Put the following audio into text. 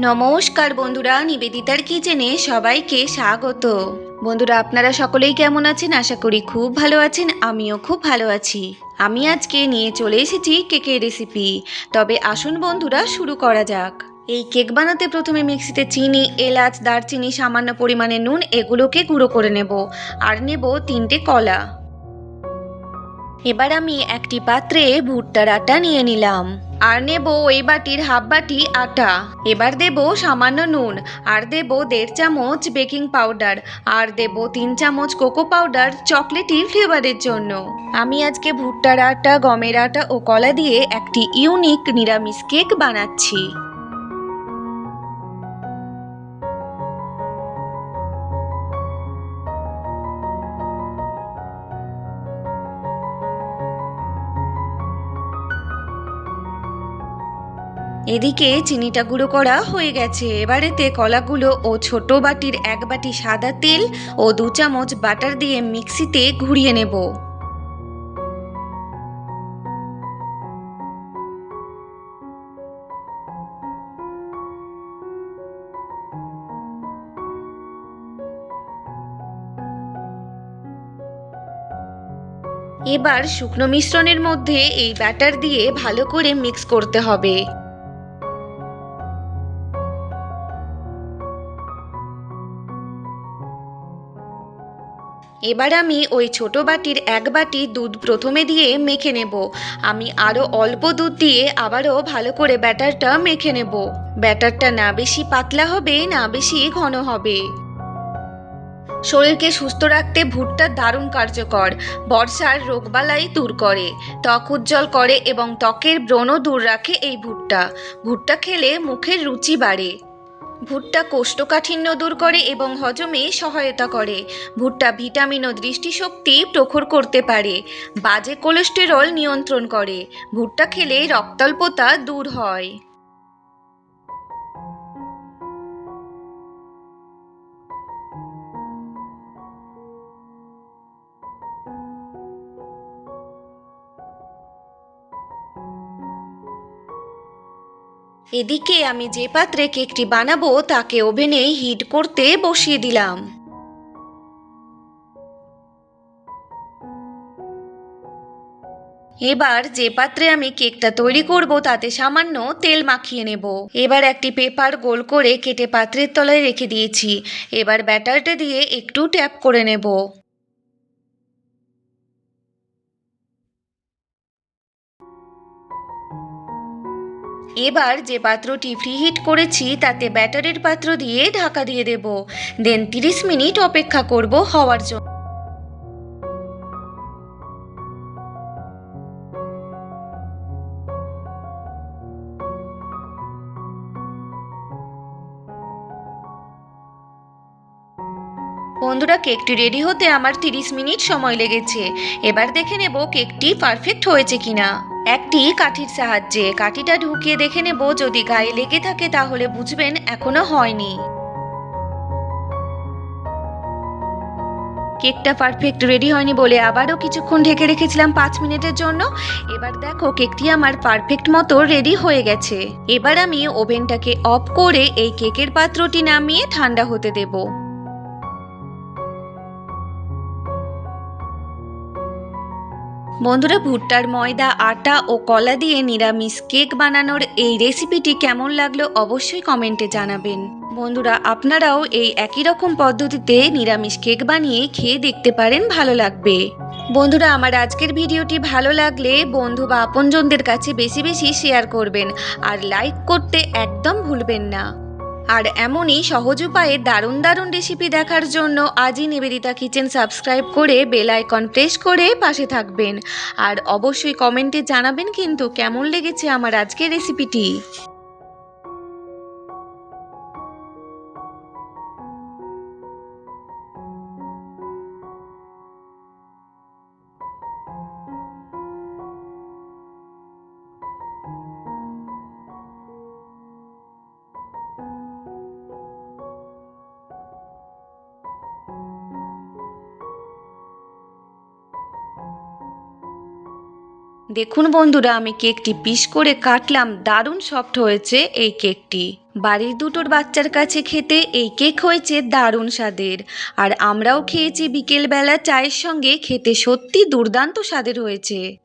নমস্কার বন্ধুরা, নিবেদিতার কিচেনে সবাইকে স্বাগত। বন্ধুরা, আপনারা সকলেই কেমন আছেন? আশা করি খুব ভালো আছেন, আমিও খুব ভালো আছি। আমি আজকে নিয়ে চলে এসেছি কেকের রেসিপি তবে আসুন বন্ধুরা, শুরু করা যাক। এই কেক বানাতে প্রথমে মিক্সিতে চিনি, এলাচ, দারচিনি, সামান্য পরিমাণে নুন, এগুলোকে গুঁড়ো করে নেব। আর নেব তিনটে কলা। এবার আমি একটি পাত্রে ভুট্টার আটা নিয়ে নিলাম। আর নেব ওই বাটির হাফ বাটি আটা। এবার দেব সামান্য নুন, আর দেব দেড় চামচ বেকিং পাউডার, আর দেব তিন চামচ কোকো পাউডার চকলেটি ফ্লেভারের জন্য। আমি আজকে ভুট্টার আটা, গমের আটা ও কলা দিয়ে একটি ইউনিক নিরামিষ কেক বানাচ্ছি। এদিকে চিনিটা গুঁড়ো করা হয়ে গেছে। এবারেতে কলাগুলো ও ছোট বাটির এক বাটি সাদা তেল ও দু চামচ বাটার দিয়ে মিক্সিতে ঘুরিয়ে নেব। এবার শুকনো মিশ্রণের মধ্যে এই ব্যাটার দিয়ে ভালো করে মিক্স করতে হবে। এবার আমি ওই ছোট বাটির এক বাটি দুধ প্রথমে দিয়ে মেখে নেব। আমি আরও অল্প দুধ দিয়ে আবারও ভালো করে ব্যাটারটা মেখে নেব। ব্যাটারটা না বেশি পাতলা হবে, না বেশি ঘন হবে। শরীরকে সুস্থ রাখতে ভুট্টা দারুণ কার্যকর। বর্ষার রোগবালাই দূর করে, ত্বক উজ্জ্বল করে এবং ত্বকের ব্রণ দূর রাখে এই ভুট্টা। ভুট্টা খেলে মুখের রুচি বাড়ে। ভুট্টা কোষ্ঠকাঠিন্য দূর করে এবং হজমে সহায়তা করে। ভুট্টা ভিটামিন ও দৃষ্টিশক্তি প্রখর করতে পারে, বাজে কোলেস্টেরল নিয়ন্ত্রণ করে। ভুট্টা খেলে রক্তাল্পতা দূর হয়। এদিকে আমি যে পাত্রে কেকটি বানাবো, তাকে ওভেনে হিট করতে বসিয়ে দিলাম। এবার যে পাত্রে আমি কেকটা তৈরি করব, তাতে সামান্য তেল মাখিয়ে নেব। এবার একটি পেপার গোল করে কেটে পাত্রের তলায় রেখে দিয়েছি। এবার ব্যাটারটা দিয়ে একটু ট্যাপ করে নেব। এবার যে পাত্রটি ফ্রিহিট করেছি, তাতে ব্যাটারের পাত্র দিয়ে ঢাকা দিয়ে দেব। দেন তিরিশ মিনিট অপেক্ষা করব হওয়ার জন্য। বন্ধুরা, কেকটি রেডি হতে আমার তিরিশ মিনিট সময় লেগেছে। এবার দেখে নেব কেকটি পারফেক্ট হয়েছে কিনা। একটি কাঠির সাহায্যে। কাঠিটা ঢুকিয়ে দেখে নেব, যদি গায়ে লেগে থাকে তাহলে বুঝবেন এখনও হয়নি। কেকটা পারফেক্ট রেডি হয়নি বলে আবারও কিছুক্ষণ ঢেকে রেখেছিলাম পাঁচ মিনিটের জন্য। এবার দেখো, কেকটি আমার পারফেক্ট মতো রেডি হয়ে গেছে। এবার আমি ওভেনটাকে অফ করে এই কেকের পাত্রটি নামিয়ে ঠান্ডা হতে দেবো। বন্ধুরা, ভুট্টার ময়দা, আটা ও কলা দিয়ে নিরামিষ কেক বানানোর এই রেসিপিটি কেমন লাগল অবশ্যই কমেন্টে জানাবেন। বন্ধুরা, আপনারাও এই একই রকম পদ্ধতিতে নিরামিষ কেক বানিয়ে খেয়ে দেখতে পারেন, ভালো লাগবে। বন্ধুরা, আমার আজকের ভিডিওটি ভালো লাগলে বন্ধু বা আপনজনদের কাছে বেশি বেশি শেয়ার করবেন আর লাইক করতে একদম ভুলবেন না। আর এমনই সহজ উপায়ে দারুণ দারুণ রেসিপি দেখার জন্য আজই নিবেদিতা কিচেন সাবস্ক্রাইব করে বেল আইকন প্রেস করে পাশে থাকবেন। আর অবশ্যই কমেন্টে জানাবেন কিন্তু কেমন লেগেছে আমার আজকের রেসিপিটি দেখুন বন্ধুরা, আমি কেকটি পিস করে কাটলাম। দারুণ সফট হয়েছে এই কেকটি। বাড়ির দুটোর বাচ্চার কাছে খেতে এই কেক হয়েছে দারুণ স্বাদের। আর আমরাও খেয়েছি বিকেলবেলা চায়ের সঙ্গে, খেতে সত্যি দুর্দান্ত স্বাদের হয়েছে।